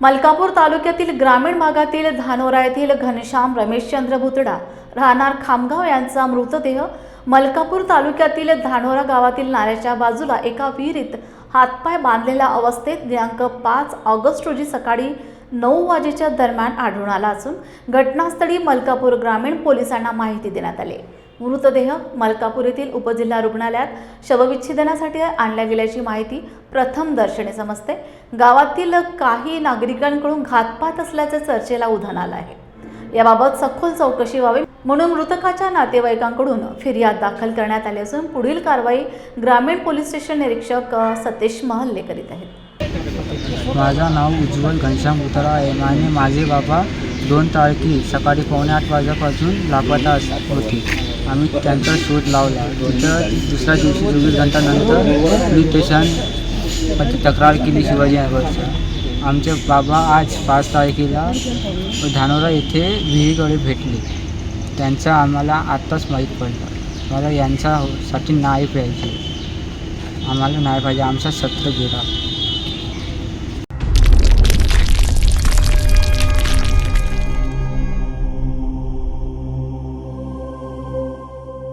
मलकापूर तालुक्यातील ग्रामीण भागातील धानोरा येथील घनश्याम रमेशचंद्र भुतडा राहणार खामगाव यांचा मृतदेह मलकापूर तालुक्यातील धानोरा गावातील नाल्याच्या बाजूला एका विहिरीत हातपाय बांधलेल्या अवस्थेत दिनांक पाच ऑगस्ट रोजी सकाळी नऊ वाजेच्या दरम्यान आढळून आला असून घटनास्थळी मलकापूर ग्रामीण पोलिसांना माहिती देण्यात आली. मृतदेह मलकापूर येथील उपजिल्हा रुग्णालयात शवविच्छेदनासाठी आणल्या गेल्याची माहिती प्रथम दर्शनी समजते. गावातील काही नागरिकांकडून घातपात असल्याचं चर्चेला उधाण आलं आहे. याबाबत सखोल चौकशी व्हावी म्हणून मृतकाच्या नातेवाईकांकडून फिर्याद दाखल करण्यात आली असून पुढील कारवाई ग्रामीण पोलीस स्टेशन निरीक्षक सतीश महल्ले करीत आहेत. माझं नाव उज्ज्वल घनश्याम उतरा आहे. आणि माझे बाबा दोन तारखे सकाळी पावणे आठ वाजेपासून लापता होते. आम्ही त्यांचा शोध लावला. तिथं दुसऱ्या दिवशी चोवीस घंटानंतर पोलीस स्टेशन तक्रार केली शिवाजी शिवाजीनगरचं आमचे बाबा आज पाच तारखेला धानोरा येथे विहिरीकडे भेटले. त्यांचं आम्हाला आत्ताच माहीत पडलं. मला यांच्यासाठी नाही पाहिजे. आम्हाला नाही पाहिजे. आमचा सत्र गेला.